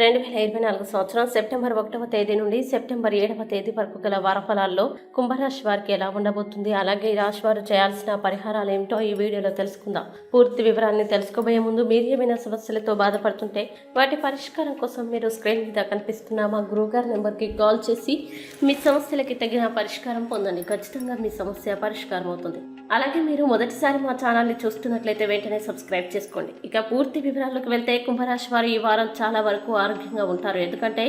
రెండు వేల ఇరవై నాలుగు సంవత్సరం సెప్టెంబర్ ఒకటవ తేదీ నుండి సెప్టెంబర్ ఏడవ తేదీ వరకు గల వారఫలాల్లో కుంభరాశి వారికి ఎలా ఉండబోతుంది? అలాగే రాశి వారు చేయాల్సిన పరిహారాలు ఏమిటో ఈ వీడియోలో తెలుసుకుందాం. పూర్తి వివరాన్ని తెలుసుకోబోయే ముందు మీరు ఏమైనా సమస్యలతో బాధపడుతుంటే వాటి పరిష్కారం కోసం మీరు స్క్రీన్ మీద కనిపిస్తున్న మా గురువుగారి నెంబర్కి కాల్ చేసి మీ సమస్యలకి తగిన పరిష్కారం పొందండి. ఖచ్చితంగా మీ సమస్య పరిష్కారం అవుతుంది అలాగే మీరు మొదటిసారి మా ఛానల్ని చూస్తున్నట్లయితే వెంటనే సబ్స్క్రైబ్ చేసుకోండి. ఇక పూర్తి వివరాల్లోకి వెళ్తే కుంభరాశి వారు ఈ వారం చాలా వరకు ఆరోగ్యంగా ఉంటారు. ఎందుకంటే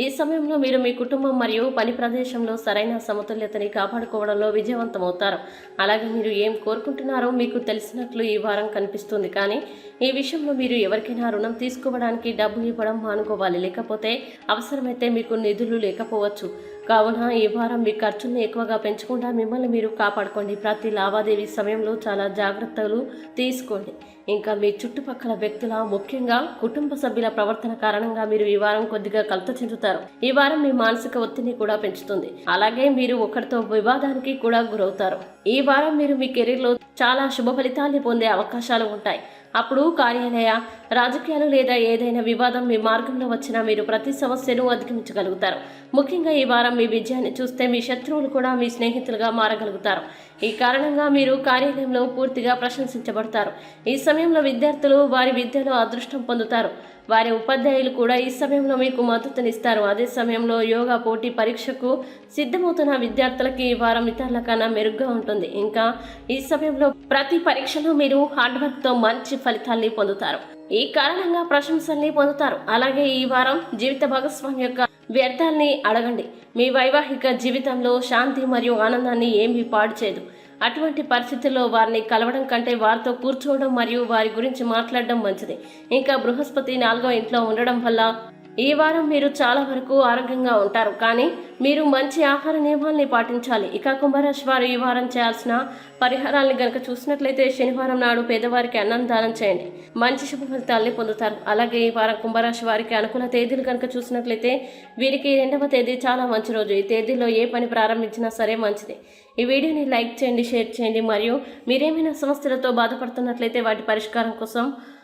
ఈ సమయంలో మీరు మీ కుటుంబం మరియు పని ప్రదేశంలో సరైన సమతుల్యతని కాపాడుకోవడంలో విజయవంతమవుతారు. అలాగే మీరు ఏం కోరుకుంటున్నారో మీకు తెలిసినట్లు ఈ వారం కనిపిస్తుంది. కానీ ఈ విషయంలో మీరు ఎవరికైనా రుణం తీసుకోవడానికి డబ్బు ఇవ్వడం మానుకోవాలి. లేకపోతే అవసరమైతే మీకు నిధులు లేకపోవచ్చు. కావున ఈ వారం మీ ఖర్చుల్ని ఎక్కువగా పెంచకుండా మిమ్మల్ని మీరు కాపాడుకోండి. ప్రతి లావాదేవీ సమయంలో చాలా జాగ్రత్తలు తీసుకోండి. ఇంకా మీ చుట్టుపక్కల వ్యక్తుల ముఖ్యంగా కుటుంబ సభ్యుల ప్రవర్తన కారణంగా మీరు ఈ వారం కొద్దిగా కలత చెందుతారు. ఈ వారం మీ మానసిక ఒత్తిడిని కూడా పెంచుతుంది. అలాగే మీరు ఒకరితో వివాదానికి కూడా గురవుతారు. ఈ వారం మీరు మీ కెరీర్లో చాలా శుభ ఫలితాన్ని పొందే అవకాశాలు ఉంటాయి. అప్పుడు కార్యాలయ రాజకీయాలు లేదా ఏదైనా వివాదం మీ మార్గంలో వచ్చినా మీరు ప్రతి సమస్యను అధిగమించగలుగుతారు. ముఖ్యంగా ఈ వారం మీ విజయాన్ని చూస్తే మీ శత్రువులు కూడా మీ స్నేహితులుగా మారగలుగుతారు. ఈ కారణంగా మీరు కార్యాలయంలో పూర్తిగా ప్రశంసించబడతారు. ఈ సమయంలో విద్యార్థులు వారి విద్యలో అదృష్టం పొందుతారు. వారి ఉపాధ్యాయులు కూడా ఈ సమయంలో మీకు మద్దతునిస్తారు. అదే సమయంలో యోగా పోటీ పరీక్షకు సిద్ధమవుతున్న విద్యార్థులకి ఈ వారం ఇతరుల కన్నా మెరుగ్గా ఉంటుంది. ఇంకా ఈ సమయంలో ప్రతి పరీక్షలో మీరు హార్డ్ వర్క్తో మంచి ఫలితాల్ని పొందుతారు. ఈ కారణంగా ప్రశంసల్ని పొందుతారు. అలాగే ఈ వారం జీవిత భాగస్వామి యొక్క వ్యర్థాల్ని అడగండి. మీ వైవాహిక జీవితంలో శాంతి మరియు ఆనందాన్ని ఏమీ పాడు చేయదు. అటువంటి పరిస్థితుల్లో వారిని కలవడం కంటే వారితో కూర్చోవడం మరియు వారి గురించి మాట్లాడడం మంచిది. ఇంకా బృహస్పతి నాలుగో ఇంట్లో ఉండడం వల్ల ఈ వారం మీరు చాలా వరకు ఆరోగ్యంగా ఉంటారు కానీ మీరు మంచి ఆహార నియమాల్ని పాటించాలి. ఇక కుంభరాశి వారు ఈ వారం చేయాల్సిన పరిహారాన్ని గనక చూసినట్లయితే శనివారం నాడు పేదవారికి అన్నం దానం చేయండి. మంచి శుభ ఫలితాల్ని పొందుతారు. అలాగే ఈ వారం కుంభరాశి వారికి అనుకూల తేదీలు కనుక చూసినట్లయితే వీరికి రెండవ తేదీ చాలా మంచి రోజు. ఈ తేదీలో ఏ పని ప్రారంభించినా సరే మంచిది. ఈ వీడియోని లైక్ చేయండి షేర్ చేయండి. మరియు మీరేమైనా సమస్యలతో బాధపడుతున్నట్లయితే వాటి పరిష్కారం కోసం